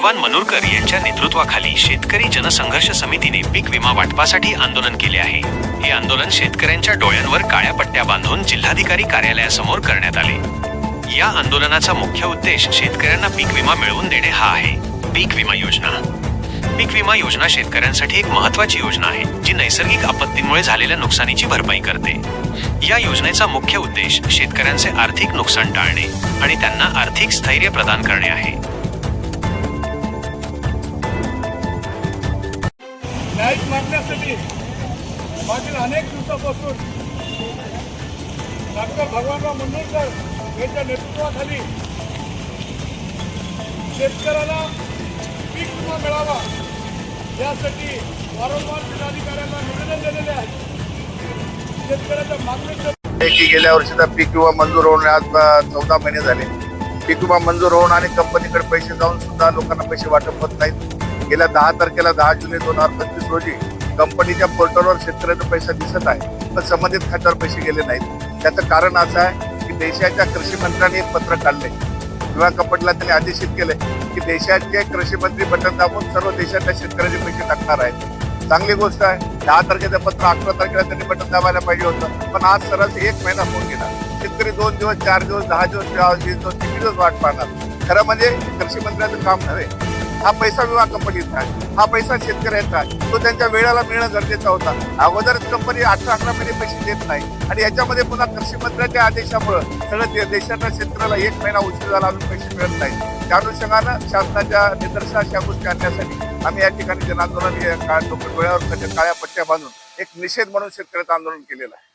भगवान मनोरकर यांच्या नेतृत्वाखाली शेतकरी जनसंघर्ष समितीने पीक विमा वाटपासाठी आंदोलन केले आहे. हे आंदोलन शेतकऱ्यांच्या डोळ्यांवर काळ्या पट्ट्या बांधून जिल्हाधिकारी कार्यालयासमोर करण्यात आले. या आंदोलनाचा मुख्य उद्देश शेतकऱ्यांना पीक विमा मिळवून देणे हा आहे. पीक विमा योजना. पीक विमा योजना शेतकऱ्यांसाठी एक महत्वाची योजना आहे जी नैसर्गिक आपत्तींमुळे झालेल्या नुकसानीची भरपाई करते. या योजनेचा मुख्य उद्देश शेतकऱ्यांचे आर्थिक नुकसान टाळणे आणि त्यांना आर्थिक स्थैर्य प्रदान करणे आहे. न्यायिक मागण्यासाठी मागील अनेक दिवसापासून डॉक्टर भगवानराव मंडोरकर यांच्या नेतृत्वाखाली शेतकऱ्याला पीक विमा मिळावा यासाठी वारंवार जिल्हाधिकाऱ्यांना निवेदन दिलेले आहे. शेतकऱ्याच्या मागणीचं की गेल्या वर्षीचा पीक विमा मंजूर होऊन आज चौदा महिने झाले. पीक विमा मंजूर होऊन आणि कंपनीकडे पैसे जाऊन सुद्धा लोकांना पैसे वाटप होत नाहीत. गेल्या दहा तारखेला दहा जुलै दोन हजार पंचवीस रोजी कंपनीच्या पोर्टलवर शेतकऱ्याचा पैसा दिसत आहे पण संबंधित खात्यावर पैसे गेले नाहीत. त्याचं कारण असं आहे की देशाच्या कृषी मंत्र्यांनी एक पत्र काढले विमा कंपनीला त्यांनी आदेशित केले की देशाचे कृषी मंत्री बटन दाबून सर्व देशातल्या शेतकऱ्याचे पैसे टाकणार आहेत. चांगली गोष्ट आहे दहा तारखेचं पत्र अकरा तारखेला त्यांनी बटन दाबायला पाहिजे होतं पण आज सरळ एक महिना होऊन गेला शेतकरी दोन दिवस चार दिवस दहा दिवस वीस दिवस किती दिवस वाट पाहणार. खरं म्हणजे कृषी मंत्र्याचं काम नव्हे हा पैसा विमा कंपनीचा आहे. हा पैसा शेतकऱ्यांचा आहे. तो त्यांच्या वेळेला मिळणं गरजेचा होता. अगोदरच कंपनी अठरा अकरा महिने पैसे देत नाही. आणि याच्यामध्ये पुन्हा कृषी मंत्र्याच्या आदेशामुळे सगळं दे- देशाच्या शेतकऱ्याला एक महिना उशीर झाला अजून पैसे मिळत नाही. त्या अनुषंगानं शासनाच्या निदर्शनास या गोष्टी आणण्यासाठी आम्ही या ठिकाणी जनआंदोलन हे त्याच्या काळ्या पट्ट्या बांधून एक निषेध म्हणून शेतकऱ्याचं आंदोलन केलेलं आहे.